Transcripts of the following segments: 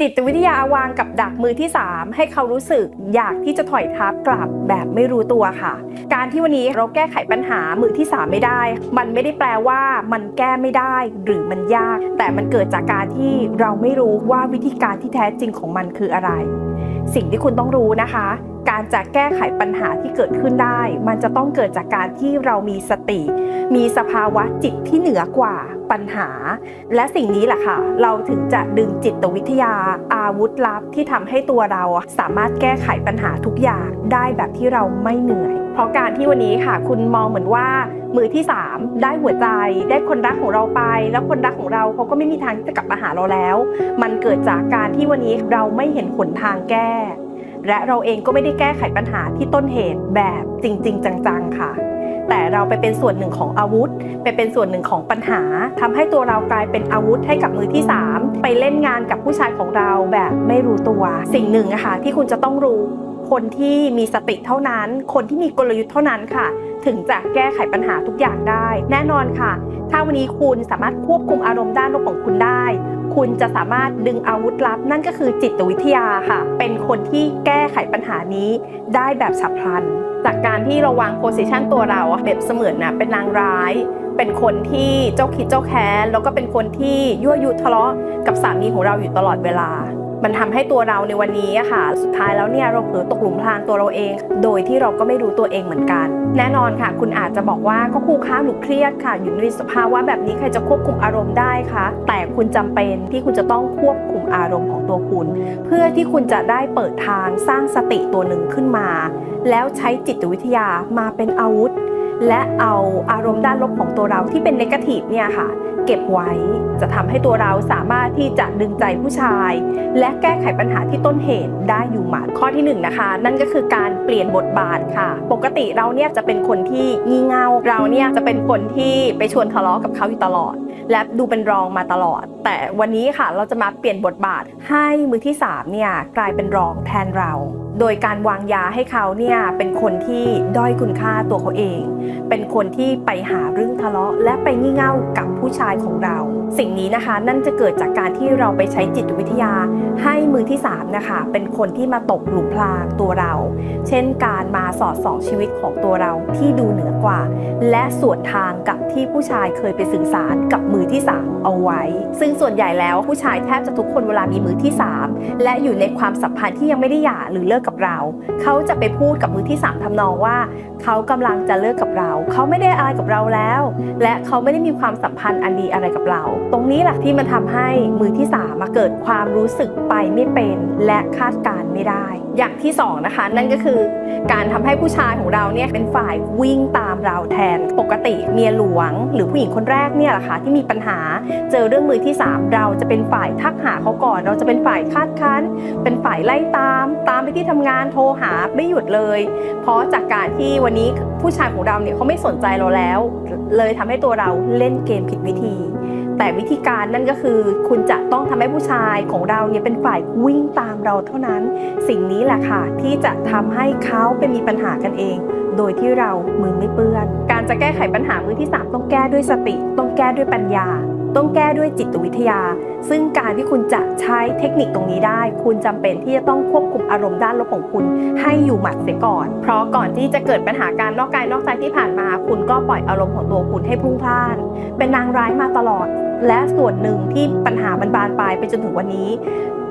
จิตวิทยาวางกับดักมือที่ 3 ให้เขารู้สึกอยากที่จะถอยทับกลับแบบไม่รู้ตัวค่ะ การที่วันนี้เราแก้ไขปัญหามือที่ 3 ไม่ได้ มันไม่ได้แปลว่ามันแก้ไม่ได้หรือมันยาก แต่มันเกิดจากการที่เราไม่รู้ว่าวิธีการที่แท้จริงของมันคืออะไร สิ่งที่คุณต้องรู้นะคะ การจะแก้ไขปัญหาที่เกิดขึ้นได้ มันจะต้องเกิดจากการที่เรามีสติ มีสภาวะจิตที่เหนือกว่าปัญหา และสิ่งนี้แหละค่ะ เราถึงจะดึงจิตวิทยา อาวุธลับที่ทำให้ตัวเราสามารถแก้ไขปัญหาทุกอย่างได้แบบที่เราไม่เหนื่อย เพราะการที่วันนี้ค่ะ คุณมองเหมือนว่ามือที่ 3 ได้หัวใจ ได้คนรักของเราไป แล้วคนรักของเราเขาก็ไม่มีทางจะกลับมาหาเราแล้ว มันเกิดจากการที่วันนี้เราไม่เห็นหนทางแก้ และเราเองก็ไม่ได้แก้ไขปัญหาที่ต้นเหตุแบบจริง ๆ จังๆค่ะ แต่เราไปเป็นส่วนหนึ่งของอาวุธ ไปเป็นส่วนหนึ่งของปัญหาทำให้ตัวเรากลายเป็นอาวุธให้กับมือที่ 3 ไปเล่นงานกับผู้ชายของเราแบบไม่รู้ตัว สิ่งหนึ่งอะค่ะที่คุณจะต้องรู้ คนที่มีสติเท่านั้น คนที่มีกลยุทธ์เท่านั้นค่ะ ถึงจะแก้ไขปัญหาทุกอย่างได้ แน่นอนค่ะ ถ้าวันนี้คุณสามารถควบคุมอารมณ์ด้านลบของคุณได้ คุณจะสามารถดึงอาวุธลับ นั่นก็คือจิตวิทยาค่ะ เป็นคนที่แก้ไขปัญหานี้ได้แบบฉับพลัน จากการที่เราวางโพสิชันตัวเราแบบเสมือนนะเป็นนางร้ายเป็นคนที่เจ้าคิดเจ้าแค้นแล้วก็เป็นคนที่ยั่วยุทะเลาะกับสามีของเราอยู่ตลอดเวลา มันทำให้ตัวเราในวันนี้อะค่ะ สุดท้ายแล้วเนี่ยเราเผลอตกหลุมพรางตัวเราเอง โดยที่เราก็ไม่รู้ตัวเองเหมือนกัน แน่นอนค่ะ คุณอาจจะบอกว่าก็ครูค้าหนูเครียดค่ะ อยู่ในสภาวะแบบนี้ใครจะควบคุมอารมณ์ได้คะแต่คุณจำเป็นที่คุณจะต้องควบคุมอารมณ์ของตัวคุณ เพื่อที่คุณจะได้เปิดทางสร้างสติตัวหนึ่งขึ้นมา แล้วใช้จิตวิทยามาเป็นอาวุธ และเอาอารมณ์ด้านลบของตัวเราที่เป็นนกาทีฟเนี่ยค่ะ เก็บไว้จะทำให้ตัวเราสามารถที่จะดึงใจผู้ชาย และแก้ไขปัญหาที่ต้นเหตุได้อยู่หมัดข้อที่หนึ่งนะคะ นั่นก็คือการเปลี่ยนบทบาทค่ะ ปกติเราเนี่ยจะเป็นคนที่งี่เง่าเราเนี่ยจะเป็นคนที่ไปชวนทะเลาะกับเขาอยู่ตลอด และดูเป็นรองมาตลอด แต่วันนี้ค่ะเราจะมาเปลี่ยนบทบาทให้มือที่3เนี่ยกลายเป็นรองแทนเรา โดยการวางยาให้เขาเนี่ยเป็นคนที่ด้อยคุณค่าตัวเขาเอง เป็นคนที่ไปหาเรื่องทะเลาะ และไปงี่เง่ากับ ผู้ชายของเรา สิ่งนี้นะคะนั่นจะเกิดจากการที่เราไปใช้จิตวิทยา ให้มือที่3นะคะเป็นคนที่มาตกหลุมพรางตัวเรา เช่นการมาสอดส่องชีวิตของตัวเราที่ดูเหนือกว่า และส่วนทางกับที่ผู้ชายเคยไปสื่อสารกับมือที่ 3 เอาไว้ ซึ่งส่วนใหญ่แล้วผู้ชายแทบจะทุกคนเวลามีมือที่ 3 และอยู่ในความสัมพันธ์ที่ยังไม่ได้หย่าหรือเลิกกับเรา เขาจะไปพูดกับมือที่ 3ทำนองว่า เขากำลังจะเลิกกับเรา เขาไม่ได้อะไรกับเราแล้ว และเขาไม่ได้มีความสัมพันธ์อันดีอะไรกับเรา ตรงนี้แหละที่มันทำให้มือที่3มาเกิดความรู้สึกไปไม่เป็นและคาดการณ์ ไม่ได้ อย่างที่สองนะคะ นั่นก็คือการทำให้ผู้ชายของเราเนี่ยเป็นฝ่ายวิ่งตามเราแทนปกติเมียหลวง หรือผู้หญิงคนแรกเนี่ยแหละค่ะที่มีปัญหาเจอเรื่องมือที่ 3 เราจะเป็นฝ่ายทักหาเขาก่อน เราจะเป็นฝ่ายคาดคั้น เป็นฝ่ายไล่ตาม ตามไปที่ทำงานโทรหาไม่หยุดเลย เพราะจากการที่วันนี้ผู้ชายของเราเนี่ยเขาไม่สนใจเราแล้ว เลยทำให้ตัวเราเล่นเกมผิดวิธี แต่วิธีการนั่นก็คือคุณจะต้องทำให้ผู้ชายของเราเนี่ยเป็นฝ่ายวิ่งตามเราเท่านั้น สิ่งนี้แหละค่ะที่จะทำให้เขาไปมีปัญหากันเอง โดยที่เรามือไม่เปื้อน การจะแก้ไขปัญหามือที่ 3 ต้องแก้ด้วยสติ ต้องแก้ด้วยปัญญา ต้องแก้ด้วยจิตวิทยา ซึ่งการที่คุณจะใช้เทคนิคตรงนี้ได้ คุณจำเป็นที่จะต้องควบคุมอารมณ์ด้านลบของคุณ ให้อยู่หมัดเสียก่อน เพราะก่อนที่จะเกิดปัญหาการนอกกายนอกใจที่ผ่านมา คุณก็ปล่อยอารมณ์ของตัวคุณให้พุ่งพล่าน เป็นนางร้ายมาตลอด และส่วนหนึ่งที่ปัญหามันบานปลายไปจนถึงวันนี้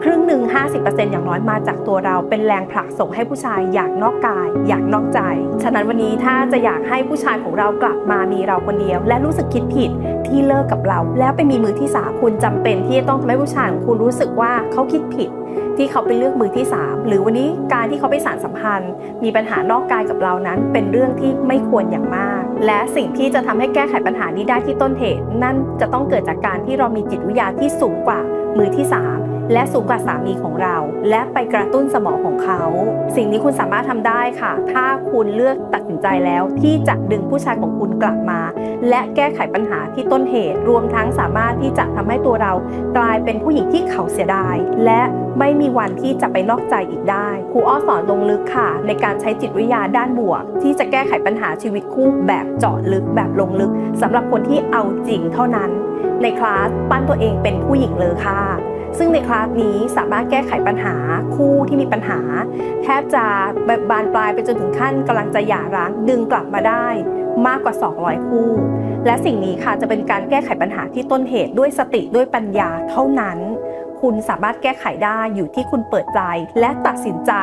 ครึ่งหนึ่ง50%อย่างน้อยมาจากตัวเราเป็นแรงผลักส่งให้ผู้ชายอยากนอกกาย อยากนอกใจ ฉะนั้นวันนี้ถ้าจะอยากให้ผู้ชายของเรากลับมามีเราคนเดียว และรู้สึกคิดผิดที่เลิกกับเรา แล้วไปมีมือที่สามคุณจำเป็นที่จะต้องทำให้ผู้ชายของคุณรู้สึกว่าเขาคิดผิดที่เขาไปเลือกมือที่ 3 หรือวันนี้การที่เขาไปสารสัมพันธ์ มีปัญหานอกกายกับเรานั้น เป็นเรื่องที่ไม่ควรอย่างมาก และสิ่งที่จะทำให้แก้ไขปัญหานี้ได้ที่ต้นเหตุ นั่นจะต้องเกิดจากการที่เรามีจิตวิทยาที่สูงกว่า มือที่ 3 และสูงกว่าสามีของเรา และไปกระตุ้นสมองของเขา สิ่งนี้คุณสามารถทำได้ค่ะ ถ้าคุณเลือกตัดสินใจแล้วที่จะดึงผู้ชายของคุณกลับมา และแก้ไขปัญหาที่ต้นเหตุ รวมทั้งสามารถที่จะทำให้ตัวเรากลายเป็นผู้หญิงที่เขาเสียดาย และไม่มีวันที่จะไปนอกใจอีกได้ ครูอ้อสอนลงลึกค่ะ ในการใช้จิตวิทยาด้านบวก ที่จะแก้ไขปัญหาชีวิตคู่แบบเจาะลึกแบบลงลึกสำหรับคนที่เอาจริงเท่านั้น ในคลาสปั้นตัวเองเป็นผู้หญิงเลยค่ะ ซึ่งในคลาสนี้สามารถแก้ไขปัญหาคู่ที่มีปัญหา แทบจะแบบบานปลายไปจนถึงขั้นกำลังจะหย่าร้างดึงกลับมาได้มากกว่า 200 คู่ และสิ่งนี้ค่ะจะเป็นการแก้ไขปัญหาที่ต้นเหตุด้วยสติด้วยปัญญาเท่านั้น คุณสามารถแก้ไขได้อยู่ที่คุณเปิดใจ และตัดสินใจ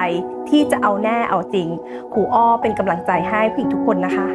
ที่จะเอาแน่เอาจริงครูอ้อเป็นกำลังใจให้ผู้หญิงทุกคนนะคะ